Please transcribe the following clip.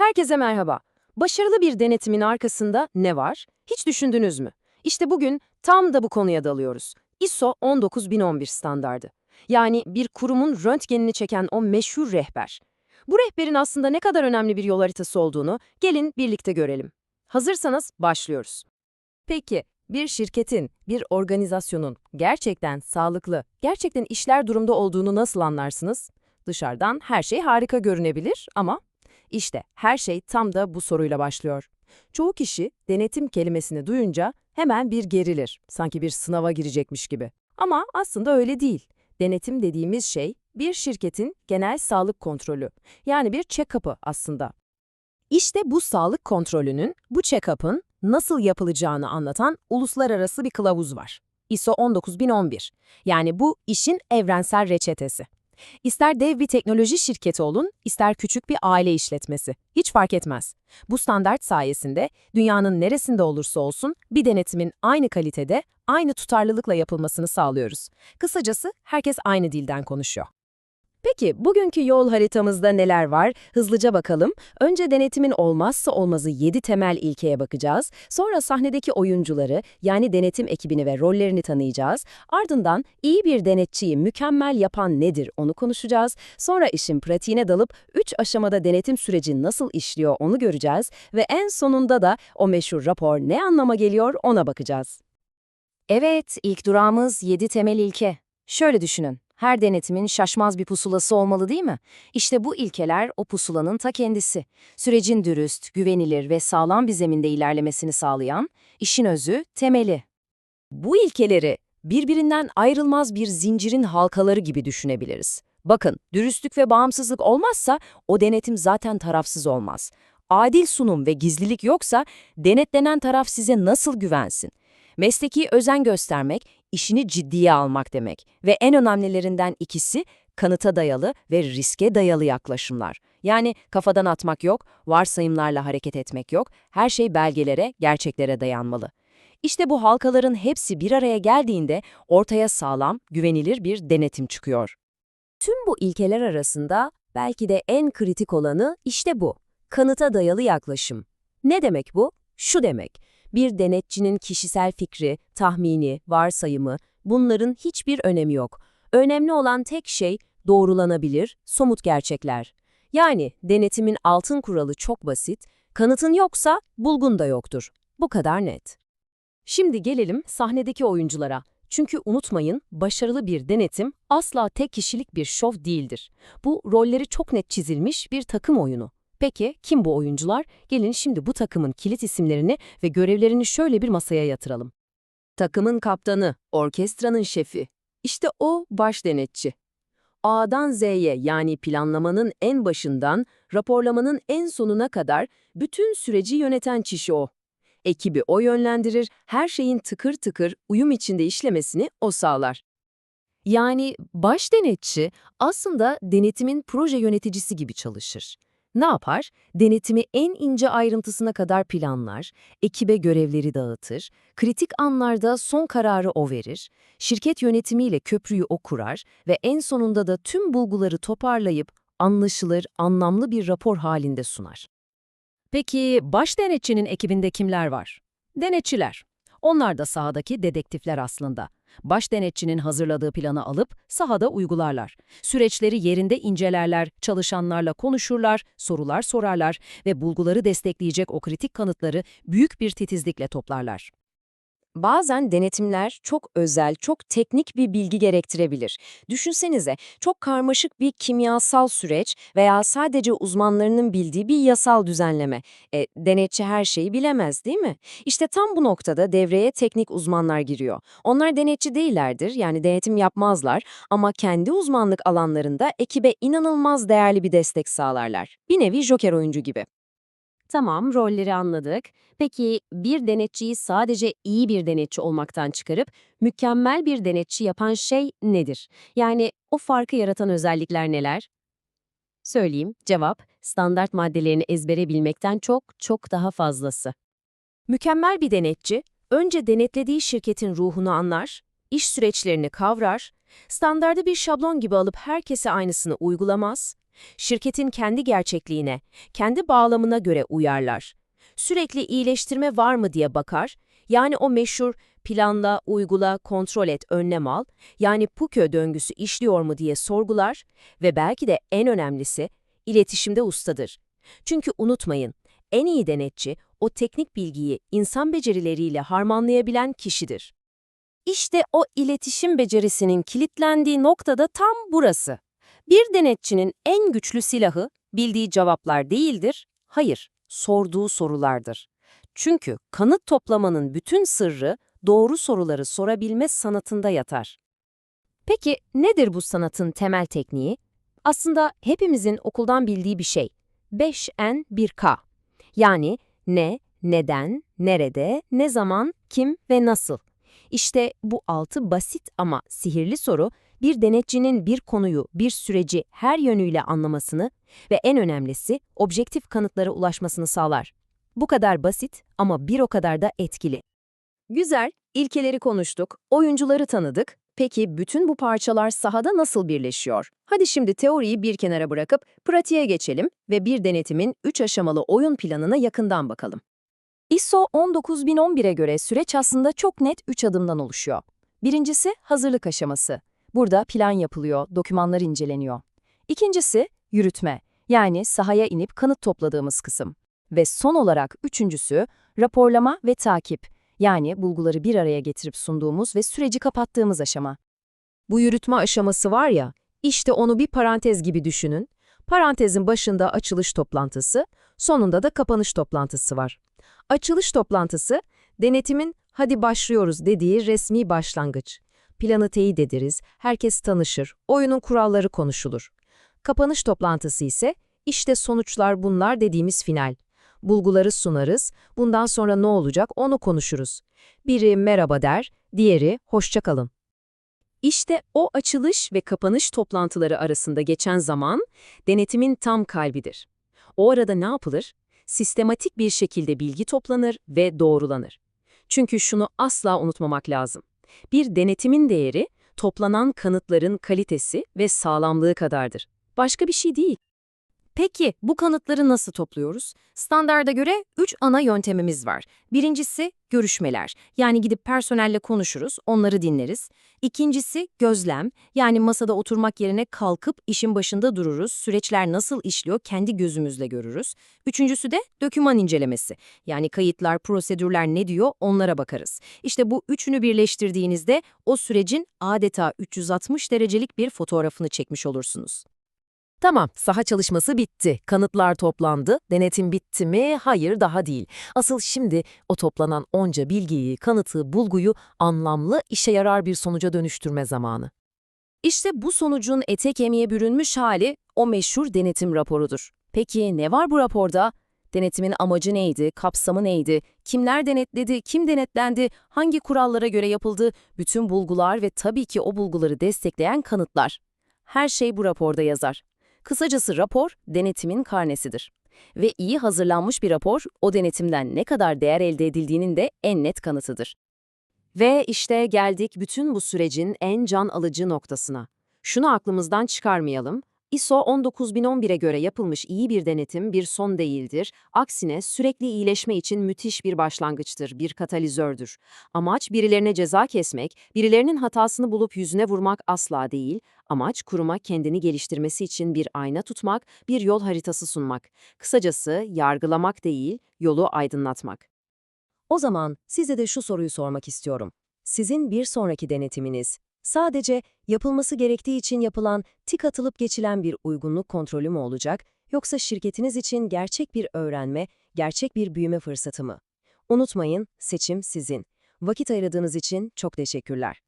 Herkese merhaba. Başarılı bir denetimin arkasında ne var? Hiç düşündünüz mü? İşte bugün tam da bu konuya dalıyoruz. ISO 19011 standardı. Yani bir kurumun röntgenini çeken o meşhur rehber. Bu rehberin aslında ne kadar önemli bir yol haritası olduğunu gelin birlikte görelim. Hazırsanız başlıyoruz. Peki, bir şirketin, bir organizasyonun gerçekten sağlıklı, gerçekten işler durumda olduğunu nasıl anlarsınız? Dışarıdan her şey harika görünebilir ama işte her şey tam da bu soruyla başlıyor. Çoğu kişi denetim kelimesini duyunca hemen bir gerilir, sanki bir sınava girecekmiş gibi. Ama aslında öyle değil. Denetim dediğimiz şey bir şirketin genel sağlık kontrolü. Yani bir check-up'ı aslında. İşte bu sağlık kontrolünün, bu check-up'ın nasıl yapılacağını anlatan uluslararası bir kılavuz var. ISO 19011. Yani bu işin evrensel reçetesi. İster dev bir teknoloji şirketi olun, ister küçük bir aile işletmesi. Hiç fark etmez. Bu standart sayesinde dünyanın neresinde olursa olsun bir denetimin aynı kalitede, aynı tutarlılıkla yapılmasını sağlıyoruz. Kısacası herkes aynı dilden konuşuyor. Peki bugünkü yol haritamızda neler var? Hızlıca bakalım. Önce denetimin olmazsa olmazı 7 temel ilkeye bakacağız. Sonra sahnedeki oyuncuları yani denetim ekibini ve rollerini tanıyacağız. Ardından iyi bir denetçiyi mükemmel yapan nedir onu konuşacağız. Sonra işin pratiğine dalıp 3 aşamada denetim süreci nasıl işliyor onu göreceğiz. Ve en sonunda da o meşhur rapor ne anlama geliyor ona bakacağız. Evet, ilk durağımız 7 temel ilke. Şöyle düşünün. Her denetimin şaşmaz bir pusulası olmalı değil mi? İşte bu ilkeler o pusulanın ta kendisi. Sürecin dürüst, güvenilir ve sağlam bir zeminde ilerlemesini sağlayan, işin özü, temeli. Bu ilkeleri birbirinden ayrılmaz bir zincirin halkaları gibi düşünebiliriz. Bakın, dürüstlük ve bağımsızlık olmazsa o denetim zaten tarafsız olmaz. Adil sunum ve gizlilik yoksa denetlenen taraf size nasıl güvensin? Mesleki özen göstermek, işini ciddiye almak demek ve en önemlilerinden ikisi kanıta dayalı ve riske dayalı yaklaşımlar. Yani kafadan atmak yok, varsayımlarla hareket etmek yok, her şey belgelere, gerçeklere dayanmalı. İşte bu halkaların hepsi bir araya geldiğinde ortaya sağlam, güvenilir bir denetim çıkıyor. Tüm bu ilkeler arasında belki de en kritik olanı işte bu. Kanıta dayalı yaklaşım. Ne demek bu? Şu demek. Bir denetçinin kişisel fikri, tahmini, varsayımı, bunların hiçbir önemi yok. Önemli olan tek şey doğrulanabilir, somut gerçekler. Yani denetimin altın kuralı çok basit, kanıtın yoksa bulgun da yoktur. Bu kadar net. Şimdi gelelim sahnedeki oyunculara. Çünkü unutmayın, başarılı bir denetim asla tek kişilik bir şov değildir. Bu rolleri çok net çizilmiş bir takım oyunu. Peki kim bu oyuncular? Gelin şimdi bu takımın kilit isimlerini ve görevlerini şöyle bir masaya yatıralım. Takımın kaptanı, orkestranın şefi. İşte o baş denetçi. A'dan Z'ye yani planlamanın en başından raporlamanın en sonuna kadar bütün süreci yöneten kişi o. Ekibi o yönlendirir, her şeyin tıkır tıkır uyum içinde işlemesini o sağlar. Yani baş denetçi aslında denetimin proje yöneticisi gibi çalışır. Ne yapar? Denetimi en ince ayrıntısına kadar planlar, ekibe görevleri dağıtır, kritik anlarda son kararı o verir, şirket yönetimiyle köprüyü o kurar ve en sonunda da tüm bulguları toparlayıp anlaşılır, anlamlı bir rapor halinde sunar. Peki baş denetçinin ekibinde kimler var? Denetçiler. Onlar da sahadaki dedektifler aslında. Baş denetçinin hazırladığı planı alıp sahada uygularlar. Süreçleri yerinde incelerler, çalışanlarla konuşurlar, sorular sorarlar ve bulguları destekleyecek o kritik kanıtları büyük bir titizlikle toplarlar. Bazen denetimler çok özel, çok teknik bir bilgi gerektirebilir. Düşünsenize, çok karmaşık bir kimyasal süreç veya sadece uzmanlarının bildiği bir yasal düzenleme. E, denetçi her şeyi bilemez değil mi? İşte tam bu noktada devreye teknik uzmanlar giriyor. Onlar denetçi değillerdir, yani denetim yapmazlar ama kendi uzmanlık alanlarında ekibe inanılmaz değerli bir destek sağlarlar. Bir nevi joker oyuncu gibi. Tamam, rolleri anladık. Peki bir denetçiyi sadece iyi bir denetçi olmaktan çıkarıp mükemmel bir denetçi yapan şey nedir? Yani o farkı yaratan özellikler neler? Söyleyeyim, cevap standart maddelerini ezbere bilmekten çok çok daha fazlası. Mükemmel bir denetçi, önce denetlediği şirketin ruhunu anlar, iş süreçlerini kavrar, standardı bir şablon gibi alıp herkese aynısını uygulamaz, Şirketin kendi gerçekliğine, kendi bağlamına göre uyarlar. Sürekli iyileştirme var mı diye bakar, yani o meşhur planla, uygula, kontrol et, önlem al, yani PUKÖ döngüsü işliyor mu diye sorgular ve belki de en önemlisi iletişimde ustadır. Çünkü unutmayın, en iyi denetçi o teknik bilgiyi insan becerileriyle harmanlayabilen kişidir. İşte o iletişim becerisinin kilitlendiği noktada tam burası. Bir denetçinin en güçlü silahı bildiği cevaplar değildir, hayır, sorduğu sorulardır. Çünkü kanıt toplamanın bütün sırrı doğru soruları sorabilme sanatında yatar. Peki nedir bu sanatın temel tekniği? Aslında hepimizin okuldan bildiği bir şey. 5N 1K. Yani ne, neden, nerede, ne zaman, kim ve nasıl. İşte bu altı basit ama sihirli soru bir denetçinin bir konuyu, bir süreci her yönüyle anlamasını ve en önemlisi objektif kanıtlara ulaşmasını sağlar. Bu kadar basit ama bir o kadar da etkili. Güzel, ilkeleri konuştuk, oyuncuları tanıdık. Peki bütün bu parçalar sahada nasıl birleşiyor? Hadi şimdi teoriyi bir kenara bırakıp pratiğe geçelim ve bir denetimin 3 aşamalı oyun planına yakından bakalım. ISO 19011'e göre süreç aslında çok net 3 adımdan oluşuyor. Birincisi hazırlık aşaması. Burada plan yapılıyor, dokümanlar inceleniyor. İkincisi yürütme, yani sahaya inip kanıt topladığımız kısım. Ve son olarak üçüncüsü raporlama ve takip, yani bulguları bir araya getirip sunduğumuz ve süreci kapattığımız aşama. Bu yürütme aşaması var ya, işte onu bir parantez gibi düşünün. Parantezin başında açılış toplantısı, sonunda da kapanış toplantısı var. Açılış toplantısı, denetimin hadi başlıyoruz dediği resmi başlangıç. Planı teyit ederiz, herkes tanışır, oyunun kuralları konuşulur. Kapanış toplantısı ise işte sonuçlar bunlar dediğimiz final. Bulguları sunarız, bundan sonra ne olacak onu konuşuruz. Biri merhaba der, diğeri hoşça kalın. İşte o açılış ve kapanış toplantıları arasında geçen zaman denetimin tam kalbidir. O arada ne yapılır? Sistematik bir şekilde bilgi toplanır ve doğrulanır. Çünkü şunu asla unutmamak lazım. Bir denetimin değeri toplanan kanıtların kalitesi ve sağlamlığı kadardır. Başka bir şey değil. Peki bu kanıtları nasıl topluyoruz? Standarda göre 3 ana yöntemimiz var. Birincisi görüşmeler. Yani gidip personelle konuşuruz, onları dinleriz. İkincisi gözlem. Yani masada oturmak yerine kalkıp işin başında dururuz. Süreçler nasıl işliyor kendi gözümüzle görürüz. Üçüncüsü de döküman incelemesi. Yani kayıtlar, prosedürler ne diyor onlara bakarız. İşte bu üçünü birleştirdiğinizde o sürecin adeta 360 derecelik bir fotoğrafını çekmiş olursunuz. Tamam, saha çalışması bitti. Kanıtlar toplandı. Denetim bitti mi? Hayır, daha değil. Asıl şimdi o toplanan onca bilgiyi, kanıtı, bulguyu anlamlı, işe yarar bir sonuca dönüştürme zamanı. İşte bu sonucun ete kemiğe bürünmüş hali o meşhur denetim raporudur. Peki ne var bu raporda? Denetimin amacı neydi, kapsamı neydi, kimler denetledi, kim denetlendi, hangi kurallara göre yapıldı, bütün bulgular ve tabii ki o bulguları destekleyen kanıtlar. Her şey bu raporda yazar. Kısacası rapor, denetimin karnesidir. Ve iyi hazırlanmış bir rapor, o denetimden ne kadar değer elde edildiğinin de en net kanıtıdır. Ve işte geldik bütün bu sürecin en can alıcı noktasına. Şunu aklımızdan çıkarmayalım. ISO 19011'e göre yapılmış iyi bir denetim bir son değildir. Aksine sürekli iyileşme için müthiş bir başlangıçtır, bir katalizördür. Amaç birilerine ceza kesmek, birilerinin hatasını bulup yüzüne vurmak asla değil. Amaç kuruma kendini geliştirmesi için bir ayna tutmak, bir yol haritası sunmak. Kısacası yargılamak değil, yolu aydınlatmak. O zaman size de şu soruyu sormak istiyorum. Sizin bir sonraki denetiminiz sadece yapılması gerektiği için yapılan, tik atılıp geçilen bir uygunluk kontrolü mü olacak, yoksa şirketiniz için gerçek bir öğrenme, gerçek bir büyüme fırsatı mı? Unutmayın, seçim sizin. Vakit ayırdığınız için çok teşekkürler.